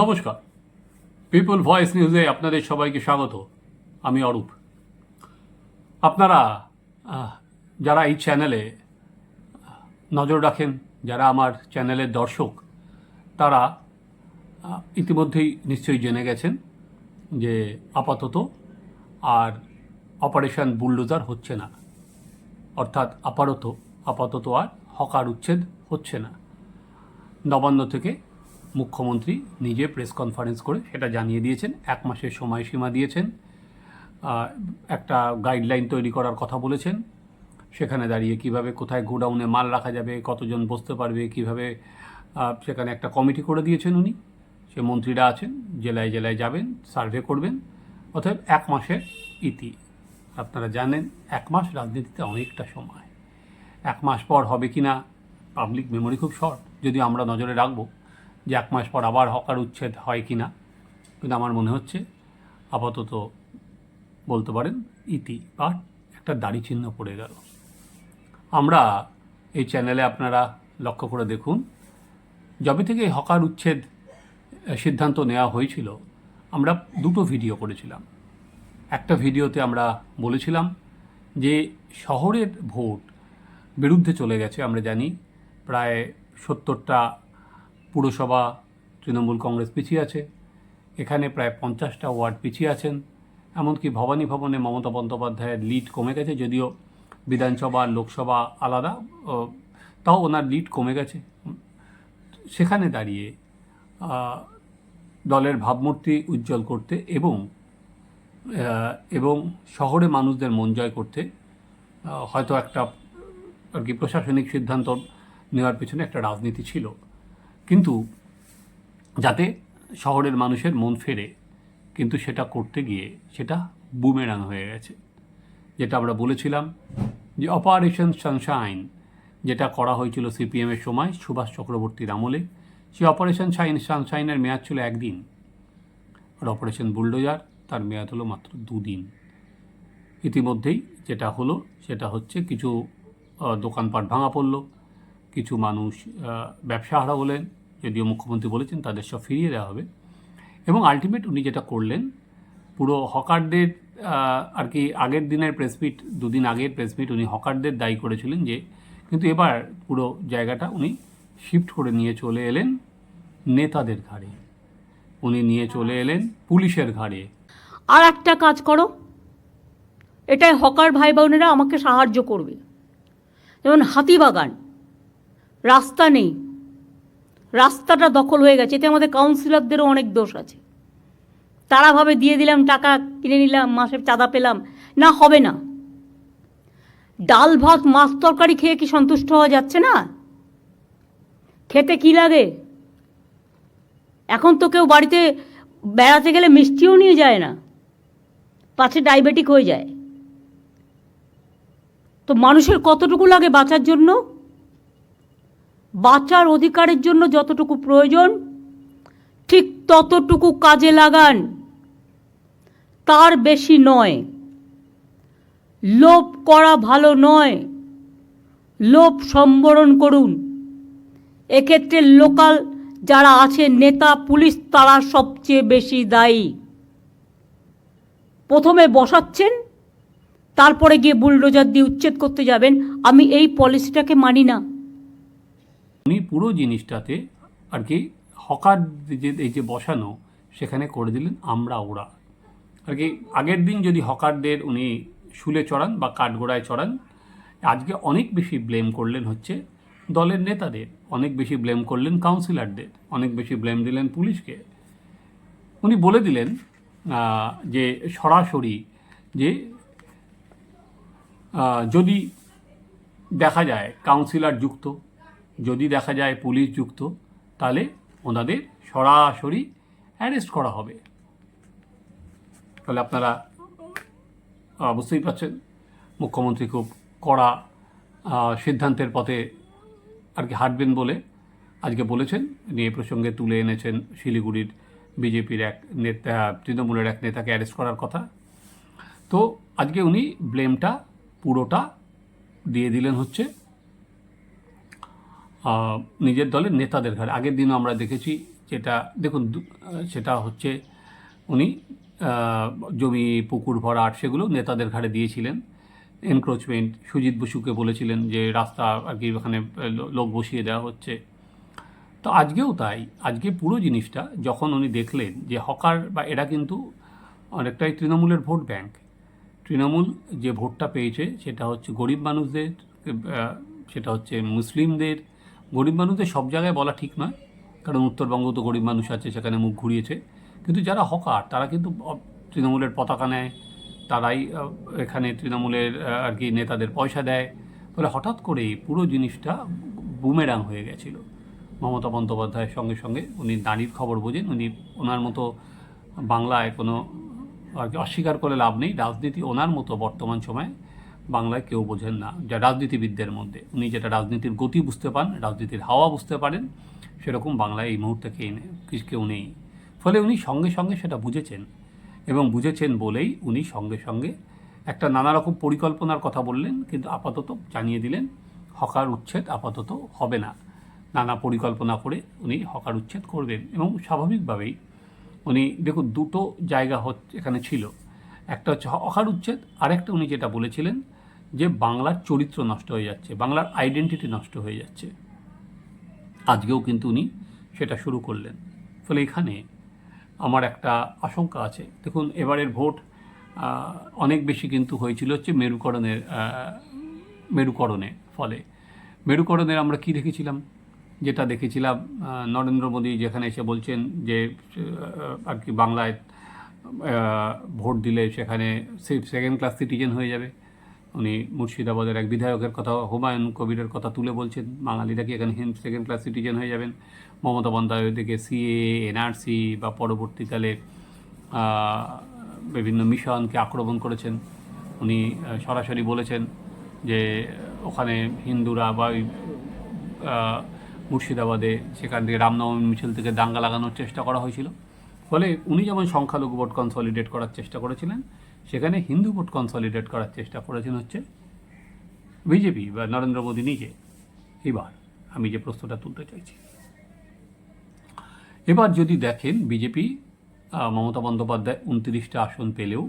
নমস্কার। People voice নিউজে আপনাদের সবাইকে স্বাগত। আমি অরূপ। আপনারা যারা এই চ্যানেলে নজর রাখেন, যারা আমার চ্যানেলের দর্শক, তারা ইতিমধ্যেই নিশ্চয়ই জেনে গেছেন যে আপাতত আর অপারেশন বুলডোজার হচ্ছে না। অর্থাৎ আপাতত আপাতত আর হকার উচ্ছেদ হচ্ছে না। নবান্ন থেকে মুখ্যমন্ত্রী নিজে প্রেস কনফারেন্স করে সেটা জানিয়ে দিয়েছেন। এক মাসের সময়সীমা দিয়েছেন। একটা গাইডলাইন তৈরি করার কথা বলেছেন। সেখানে দাঁড়িয়ে কীভাবে কোথায় গোডাউনে মাল রাখা যাবে, কতজন বসতে পারবে, কীভাবে সেখানে একটা কমিটি করে দিয়েছেন উনি। সে মন্ত্রীরা আছেন, জেলায় জেলায় যাবেন, সার্ভে করবেন। অতএব এক মাসের ইতি। আপনারা জানেন, এক মাস রাজনীতিতে অনেকটা সময়। এক মাস পর হবে কি না পাবলিক মেমোরি খুব শর্ট যদি আমরা নজরে রাখব যে এক মাস পর আবার হকার উচ্ছেদ হয় কি না, কিন্তু আমার মনে হচ্ছে আপাতত বলতে পারেন ইতি বা একটা দাড়ি চিহ্ন পড়ে গেল। আমরা এই চ্যানেলে আপনারা লক্ষ্য করে দেখুন, যবে থেকে হকার উচ্ছেদ সিদ্ধান্ত নেওয়া হয়েছিল, আমরা দুটো ভিডিও করেছিলাম। একটা ভিডিওতে আমরা বলেছিলাম যে শহরের ভোট বিরুদ্ধে চলে গেছে, আমরা জানি, প্রায় সত্তরটা পুরসভা, তৃণমূল কংগ্রেস পিছিয়ে আছে। এখানে প্রায় পঞ্চাশটা ওয়ার্ড পিছিয়ে আছেন। এমনকি ভবানী ভবনে মমতা বন্দ্যোপাধ্যায়ের লিড কমে গেছে, যদিও বিধানসভা, লোকসভা আলাদা তাও ওনার লিড কমে গেছে। সেখানে দাঁড়িয়ে দলের ভাবমূর্তি উজ্জ্বল করতে এবং এবং শহরে মানুষদের মন জয় করতে হয়তো একটা আর কি প্রশাসনিক সিদ্ধান্ত নেওয়ার পেছনে একটা রাজনীতি ছিল। কিন্তু যাতে শহরের মানুষের মন ফেরে, কিন্তু সেটা করতে গিয়ে সেটা বুমেরাং হয়ে গেছে। যেটা আমরা বলেছিলাম যে অপারেশন সানশাইন যেটা করা হয়েছিল সিপিএমের সময় সুভাষ চক্রবর্তীর আমলে, সেই অপারেশন শাইন সানশাইনের মেয়াদ ছিল একদিন। আর অপারেশন বুলডোজার তার মেয়াদ হলো মাত্র দুদিন। ইতিমধ্যেই যেটা হলো, সেটা হচ্ছে কিছু দোকানপাট ভাঙা পড়ল, কিছু মানুষ ব্যবসা হারা হলেন যদিও মুখ্যমন্ত্রী বলেছেন তাদের সব ফিরিয়ে দেওয়া হবে। এবং আলটিমেট উনি যেটা করলেন, পুরো হকারদের আর কি আগের দিনের প্রেসমিট দুদিন আগের প্রেসমিট উনি হকারদের দায়ী করেছিলেন যে, কিন্তু এবার পুরো জায়গাটা উনি শিফট করে নিয়ে চলে এলেন নেতাদের ঘাড়ে। উনি নিয়ে চলে এলেন পুলিশের ঘাড়ে। আর একটা কাজ করো, এটাই হকার ভাই বোনেরা আমাকে সাহায্য করবে। যেমন হাতিবাগান, রাস্তা নেই রাস্তাটা দখল হয়ে গেছে। এতে আমাদের কাউন্সিলরদেরও অনেক দোষ আছে। তারা ভাবে দিয়ে দিলাম, টাকা কিনে নিলাম, মাসের চাঁদা পেলাম। না, হবে না। ডাল, ভাত, মাছ তরকারি খেয়ে কি সন্তুষ্ট হওয়া যাচ্ছে না? খেতে কি লাগে? এখন তো কেউ বাড়িতে বেড়াতে গেলে মিষ্টিও নিয়ে যায় না। পাছে ডায়াবেটিক হয়ে যায়। তো মানুষের কতটুকু লাগে বাঁচার জন্য? বাঁচার অধিকারের জন্য যতটুকু প্রয়োজন, ঠিক ততটুকু কাজে লাগান। তার বেশি নয়। লোভ করা ভালো নয়। লোভ সম্বরণ করুন। এক্ষেত্রে লোকাল যারা আছে, নেতা, পুলিশ, তারা সবচেয়ে বেশি দায়ী। প্রথমে বসাচ্ছেন, তারপরে গিয়ে বুলডোজার দিয়ে উচ্ছেদ করতে যাবেন। আমি এই পলিসিটাকে মানি না। উনি পুরো জিনিসটাতে আর কি হকার যে, এই যে বসানো, সেখানে করে দিলেন আমরা ওরা। আর কি আগের দিন যদি হকারদের উনি শুলে চড়ান বা কাঠগোড়ায় চড়ান, আজকে অনেক বেশি ব্লেম করলেন হচ্ছে দলের নেতাদের, অনেক বেশি ব্লেম করলেন কাউন্সিলরদের, অনেক বেশি ব্লেম দিলেন পুলিশকে। উনি বলে দিলেন যে সরাসরি যে যদি দেখা যায় কাউন্সিলর যুক্ত যদি দেখা যায় পুলিশ যুক্ত, তাহলে ওনাদের সরাসরি অ্যারেস্ট করা হবে। তাহলে আপনারা বুঝতেই পারছেন, মুখ্যমন্ত্রী খুব কড়া সিদ্ধান্তের পথে আর কি হাঁটবেন বলে আজকে বলেছেন। নিয়ে প্রসঙ্গে তুলে এনেছেন শিলিগুড়ির বিজেপির এক নেতা, তৃণমূলের এক নেতাকে অ্যারেস্ট করার কথা। তো আজকে উনি ব্লেমটা পুরোটা দিয়ে দিলেন হচ্ছে। নিজের দলের নেতাদের ঘাড়ে আগের দিনও আমরা দেখেছি যেটা, দেখুন সেটা হচ্ছে উনি জমি, পুকুর ভরাট সেগুলো নেতাদের ঘাড়ে দিয়েছিলেন। এনক্রোচমেন্ট সুজিত বসুকে বলেছিলেন যে রাস্তা আর কি ওখানে লোক বসিয়ে দেওয়া হচ্ছে। তো আজকেও তাই। আজকে পুরো জিনিসটা যখন উনি দেখলেন যে হকার বা এরা কিন্তু অনেকটাই তৃণমূলের ভোট ব্যাংক। তৃণমূল যে ভোটটা পেয়েছে সেটা হচ্ছে গরিব মানুষদের সেটা হচ্ছে মুসলিমদের গরিব মানুষদের সব জায়গায় বলা ঠিক নয়। কারণ উত্তরবঙ্গ তো গরিব মানুষ আছে, সেখানে মুখ ঘুরিয়েছে। কিন্তু যারা হকার, তারা কিন্তু তৃণমূলের পতাকা নেয়। তারাই এখানে তৃণমূলের আর কি নেতাদের পয়সা দেয়। ফলে হঠাৎ করেই পুরো জিনিসটা বুমেরাং হয়ে গেছিল। মমতা বন্দ্যোপাধ্যায়ের সঙ্গে সঙ্গে উনি নারীর খবর বোঝেন। উনি ওনার মতো বাংলায় কোনো, আর কি অস্বীকার করে লাভ নেই। রাজনীতি ওনার মতো বর্তমান সময়ে বাংলায় কেউ বোঝেন না। যা রাজনীতিবিদদের মধ্যে। উনি যেটা রাজনীতির গতি বুঝতে পান, রাজনীতির হাওয়া বুঝতে পারেন, সেরকম বাংলায় এই মুহূর্তে নেই কেউ নেই। ফলে উনি সঙ্গে সঙ্গে সেটা বুঝেছেন এবং বুঝেছেন বলেই উনি সঙ্গে সঙ্গে একটা নানা রকম পরিকল্পনার কথা বললেন, কিন্তু আপাতত জানিয়ে দিলেন, হকার উচ্ছেদ আপাতত হবে না। নানা পরিকল্পনা করে উনি হকার উচ্ছেদ করবেন এবং স্বাভাবিকভাবেই উনি, দেখুন, দুটো জায়গা হচ্ছে, এখানে ছিল। একটা হচ্ছে হকার উচ্ছেদ, আরেকটা উনি যেটা বলেছিলেন যে বাংলার চরিত্র নষ্ট হয়ে যাচ্ছে, বাংলার আইডেন্টিটি নষ্ট হয়ে যাচ্ছে। আজকেও কিন্তু উনি সেটা শুরু করলেন। ফলে এখানে আমার একটা আশঙ্কা আছে। দেখুন, এবারের ভোট অনেক বেশি কিন্তু হয়েছিল হচ্ছে মেরুকরণের মেরুকরণে ফলে। মেরুকরণের আমরা কি দেখেছিলাম? যেটা দেখেছিলাম নরেন্দ্র মোদী যেখানে এসে বলছেন যে আর কি বাংলায় ভোট দিলে সেখানে সেকেন্ড ক্লাস সিটিজেন হয়ে যাবে। উনি মুর্শিদাবাদের এক বিধায়কের কথা হুমায়ুন কবিরের কথা তুলে বলছেন। বাঙালিরা কি এখানে হিন্দ সেকেন্ড ক্লাস সিটিজেন হয়ে যাবেন? মমতা বন্দ্যোপাধ্যায় দিকে সিএ এনআরসি বা পরবর্তীকালে বিভিন্ন মিশনকে আক্রমণ করেছেন। উনি সরাসরি বলেছেন যে ওখানে হিন্দুরা বা ওই, মুর্শিদাবাদে সেখান থেকে রামনবমী মিছিল থেকে দাঙ্গা লাগানোর চেষ্টা করা হয়েছিল। ফলে উনি যেমন সংখ্যালঘু ভোট কনসলিডেট করার চেষ্টা করেছিলেন সেখানে হিন্দু ভোট কনসলিডেট করার চেষ্টা করেছেন হচ্ছে বিজেপি বা নরেন্দ্র মোদী নিজে। এবার আমি যে প্রশ্নটা তুলতে চাইছি। এবার যদি দেখেন বিজেপি মমতা বন্দ্যোপাধ্যায় উনত্রিশটা আসন পেলেও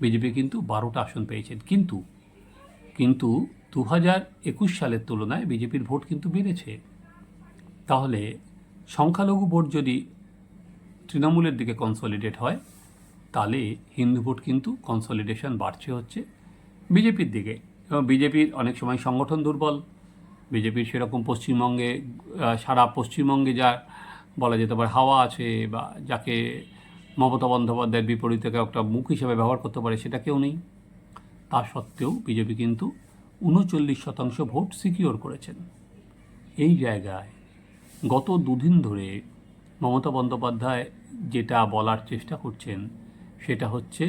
বিজেপি কিন্তু বারোটা আসন পেয়েছেন। কিন্তু কিন্তু দু হাজার একুশ সালের তুলনায় বিজেপির ভোট কিন্তু বেড়েছে। তাহলে সংখ্যালঘু ভোট যদি তৃণমূলের দিকে কনসলিডেট হয় তাহলে হিন্দু ভোট কিন্তু কনসলিডেশন বাড়ছে হচ্ছে বিজেপির দিকে। এবং বিজেপির অনেক সময় সংগঠন দুর্বল। বিজেপির সেরকম পশ্চিমবঙ্গে সারা পশ্চিমবঙ্গে যা বলা যেতে পারে হাওয়া আছে বা যাকে মমতা বন্দ্যোপাধ্যায়ের বিপরীতে একটা মুখ হিসেবে ব্যবহার করতে পারে সেটা কেউ নেই। তা সত্ত্বেও বিজেপি কিন্তু উনচল্লিশ শতাংশ ভোট সিকিওর করেছেন। এই জায়গায় গত দুদিন ধরে মমতা বন্দ্যোপাধ্যায় যেটা বলার চেষ্টা করছেন সেটা হচ্ছে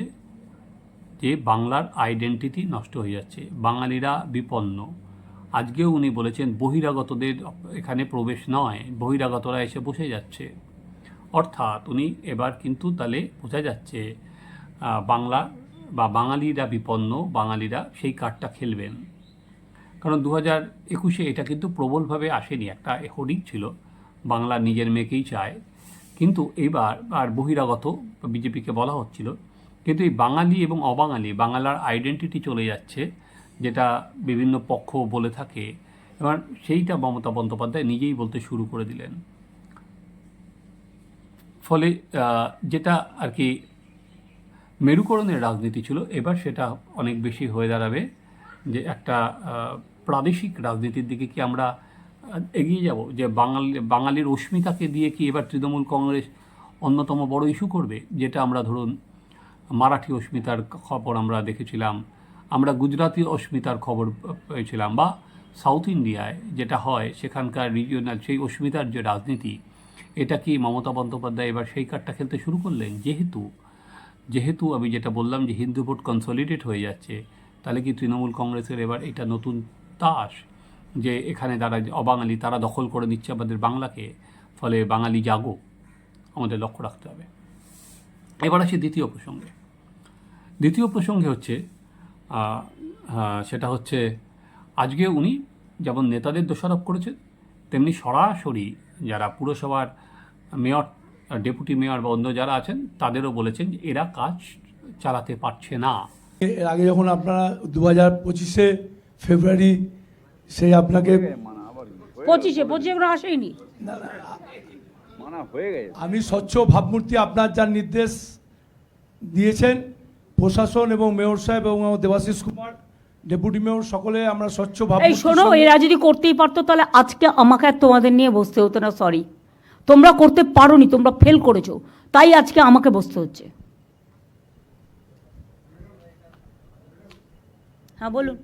যে বাংলার আইডেন্টিটি নষ্ট হয়ে যাচ্ছে, বাঙালিরা বিপন্ন। আজকেও উনি বলেছেন, বহিরাগতদের এখানে প্রবেশ নয়, বহিরাগতরা এসে বসে যাচ্ছে। অর্থাৎ উনি এবার কিন্তু তাহলে বোঝা যাচ্ছে বাংলা বা বাঙালিরা বিপন্ন, বাঙালিরা সেই কার্ডটা খেলবেন। কারণ দু হাজার একুশে এটা কিন্তু প্রবলভাবে আসেনি, একটা হোর্ডিং ছিল, বাংলা নিজের মেয়েকেই চায়। কিন্তু এবার আর বহিরাগত বিজেপিকে বলা হচ্ছিল। কিন্তু এই বাঙালি এবং অবাঙালি বাংলার আইডেন্টিটি চলে যাচ্ছে, যেটা বিভিন্ন পক্ষ বলে থাকে। এবার সেইটা মমতা বন্দ্যোপাধ্যায় নিজেই বলতে শুরু করে দিলেন। ফলে যেটা আর কি মেরুকরণের রাজনীতি ছিল, এবার সেটা অনেক বেশি হয়ে দাঁড়াবে যে একটা প্রাদেশিক রাজনীতির দিকে কি আমরা এগিয়ে যাব? যে বাঙালি, বাঙালির অস্মিতাকে দিয়ে কি এবার তৃণমূল কংগ্রেস অন্যতম বড় ইস্যু করবে, যেটা আমরা ধরুন মারাঠি অস্মিতার খবর আমরা দেখেছিলাম, আমরা গুজরাতি অস্মিতার খবর পেয়েছিলাম, বা সাউথ ইন্ডিয়ায় যেটা হয় সেখানকার রিজিওনাল সেই অস্মিতার যে রাজনীতি, এটা কি মমতা বন্দ্যোপাধ্যায় এবার সেই কার্ডটা খেলতে শুরু করলেন? যেহেতু যেহেতু আমি যেটা বললাম যে হিন্দু ভোট কনসলিডেট হয়ে যাচ্ছে, তাহলে কি তৃণমূল কংগ্রেসের এবার এটা নতুন তাস যে এখানে তারা অবাঙালি, তারা দখল করে নিচ্ছে আমাদের বাংলাকে, ফলে বাঙালি জাগো? আমাদের লক্ষ্য রাখতে হবে। এবার আসি দ্বিতীয় প্রসঙ্গে। দ্বিতীয় প্রসঙ্গে হচ্ছে সেটা হচ্ছে আজকে উনি যেমন নেতাদের দোষারোপ করেছেন তেমনি সরাসরি যারা পুরসভার মেয়র ডেপুটি মেয়র বা অন্য যারা আছেন তাদেরও বলেছেন যে এরা কাজ চালাতে পারছে না। এর আগে যখন আপনারা দু হাজার পঁচিশে ফেব্রুয়ারি সেই আপনাকে পঁচিশে পঁচিশে আসেনি? আমি স্বচ্ছ ভাবমূর্তি আপনার যার নির্দেশ দিয়েছেন প্রশাসন এবং মেয়র সাহেব এবং দেবাশিস কুমার ডেপুটি মেয়র সকলে আমরা স্বচ্ছ এই শোনো এরা যদি করতেই পারতো তাহলে আজকে আমাকে আর তোমাদের নিয়ে বসতে হতো না সরি তোমরা করতে পারোনি তোমরা ফেল করেছ তাই আজকে আমাকে বসতে হচ্ছে। হ্যাঁ বলুন।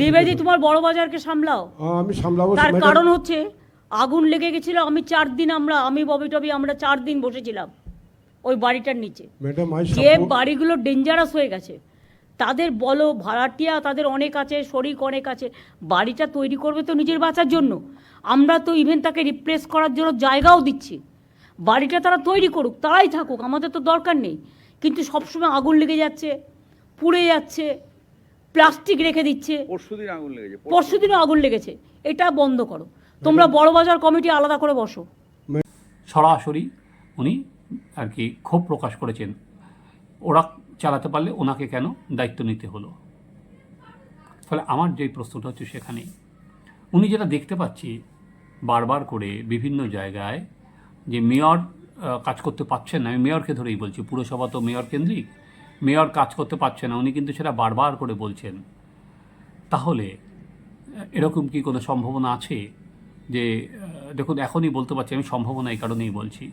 দ্বিবেদী তোমার বড় বাজারকে সামলাও। আমি সামলাবো তার কারণ হচ্ছে আগুন লেগে গেছিল আমি চার দিন আমরা আমি ববি টবি আমরা চার দিন বসেছিলাম ওই বাড়িটার নিচে। যে বাড়িগুলো ডেঞ্জারাস হয়ে গেছে তাদের বলো ভাড়াটিয়া তাদের অনেক আছে শরিক অনেক আছে বাড়িটা তৈরি করবে তো নিজের বাঁচার জন্য। আমরা তো ইভেন তাকে রিপ্লেস করার জন্য জায়গাও দিচ্ছি। বাড়িটা তারা তৈরি করুক তারাই থাকুক আমাদের তো দরকার নেই। কিন্তু সবসময় আগুন লেগে যাচ্ছে পুড়ে যাচ্ছে প্লাস্টিক রেখে দিচ্ছে। পরশুদিন আগুন লেগেছে পরশু দিনও আগুন লেগেছে এটা বন্ধ করো। তোমরা বড় বাজার কমিটি আলাদা করে বসো। সরাসরি উনি আর কি ক্ষোভ প্রকাশ করেছেন। ওরা চালাতে পারলে ওনাকে কেন দায়িত্ব নিতে হলো? ফলে আমার যেই প্রশ্নটা হচ্ছে সেখানে, উনি যেটা দেখতে পাচ্ছি বারবার করে বিভিন্ন জায়গায় যে মেয়র কাজ করতে পারছেন না। আমি মেয়রকে ধরেই বলছি, পুরসভা তো মেয়র কেন্দ্রিক, মেয়র কাজ করতে পারছে না। উনি কিন্তু সেটা বারবার করে বলছেন। তাহলে, এরকম কি কোনো সম্ভাবনা আছে? যে দেখুন, এখনই বলতে পারছি, আমি সম্ভাবনা এই কারণেই বলছি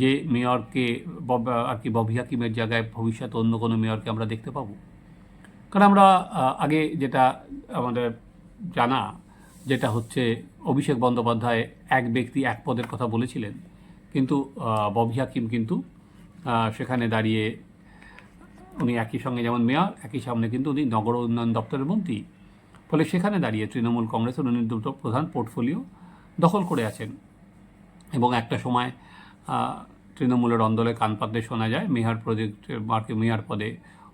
যে, মেয়রকে আর কি ববি হাকিমের জায়গায় ভবিষ্যতে অন্য কোনো মেয়রকে আমরা দেখতে পাবো। কারণ আমরা আগে যেটা আমাদের জানা, যেটা হচ্ছে অভিষেক বন্দ্যোপাধ্যায় এক ব্যক্তি এক পদের কথা বলেছিলেন, কিন্তু ববি হাকিম কিন্তু সেখানে দাঁড়িয়ে উনি একই সঙ্গে যেমন মেয়র, একই সামনে কিন্তু উনি নগর উন্নয়ন দপ্তরের মন্ত্রী। ফলে সেখানে দাঁড়িয়ে তৃণমূল কংগ্রেসের উনি দুটো প্রধান পোর্টফোলিও দখল করে আছেন। এবং একটা সময় তৃণমূলের অন্দলে কান পাতলে শোনা যায়, মেহার প্রজেক্টের মার্কে মেয়ার পদে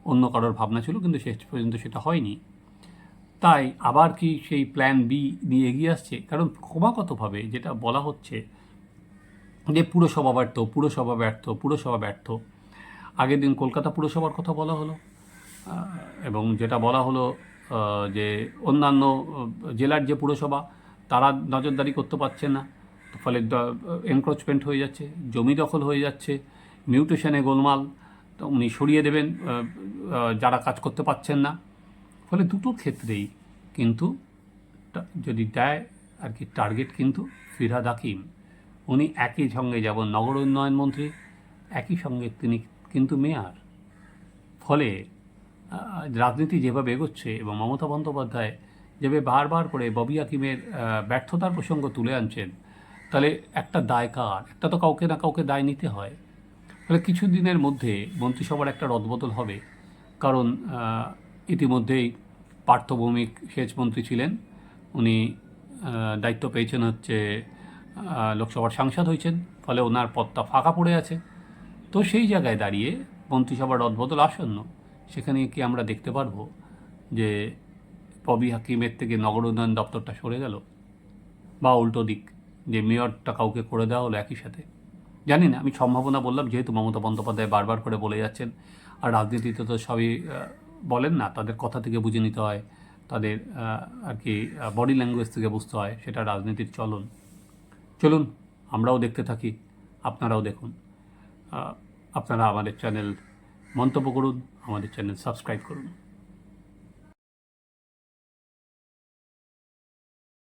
অন্য কারোর ভাবনা ছিল, কিন্তু শেষ পর্যন্ত সেটা হয়নি। তাই আবার কি সেই প্ল্যান বি নিয়ে এগিয়ে আসছে? কারণ ক্রমাগতভাবে যেটা বলা হচ্ছে যে পুরসভা ব্যর্থ পুরসভা ব্যর্থ পুরসভা ব্যর্থ। আগের দিন কলকাতা পুরসভার কথা বলা হলো এবং যেটা বলা হলো যে অন্যান্য জেলার যে পুরসভা তারা নজরদারি করতে পারছে না। ফলে এনক্রোচমেন্ট হয়ে যাচ্ছে, জমি দখল হয়ে যাচ্ছে মিউটেশনে গোলমাল, তো উনি সরিয়ে দেবেন যারা কাজ করতে পারছেন না। ফলে দুটো ক্ষেত্রেই কিন্তু যদি দেয় আর কি টার্গেট কিন্তু ফিরহাদ হাকিম। উনি একই সঙ্গে যেমন নগর উন্নয়ন মন্ত্রী, একই সঙ্গে তিনি কিন্তু মেয়র। ফলে রাজনীতি যেভাবে এগোচ্ছে এবং মমতা বন্দ্যোপাধ্যায় যেভাবে বারবার করে ববি হাকিমের ব্যর্থতার প্রসঙ্গ তুলে আনছেন, তাহলে একটা দায় কার? একটা তো কাউকে না কাউকে দায় নিতে হয়। তাহলে কিছু দিনের মধ্যে মন্ত্রিসভার একটা রদবদল হবে, কারণ ইতিমধ্যেই পার্থ ভৌমিক সেচ মন্ত্রী ছিলেন। উনি দায়িত্ব পেয়েছেন হচ্ছে লোকসভার সাংসদ হয়েছেন, ফলে ওনার পদটা ফাঁকা পড়ে আছে। তো সেই জায়গায় দাঁড়িয়ে মন্ত্রিসভার রদবদল আসন্ন, সেখানে কি আমরা দেখতে পারব যে ববি হাকিমের থেকে নগর উন্নয়ন দপ্তরটা সরে গেল। বা উল্টো দিক, যে মেয়রটা কাউকে করে দেওয়া হলো একই সাথে। জানি না, আমি সম্ভাবনা বললাম, যেহেতু মমতা বন্দ্যোপাধ্যায় বারবার করে বলে যাচ্ছেন, আর রাজনীতিতে তো সবই বলেন না, তাদের কথা থেকে বুঝে নিতে হয়, তাদের আর কি বডি ল্যাঙ্গুয়েজ থেকে বুঝতে হয়, সেটা রাজনীতির চলন। চলুন, আমরাও দেখতে থাকি, আপনারাও দেখুন। আপনারা আমাদের চ্যানেল মন্তব্য করুন, আমাদের চ্যানেল সাবস্ক্রাইব করুন।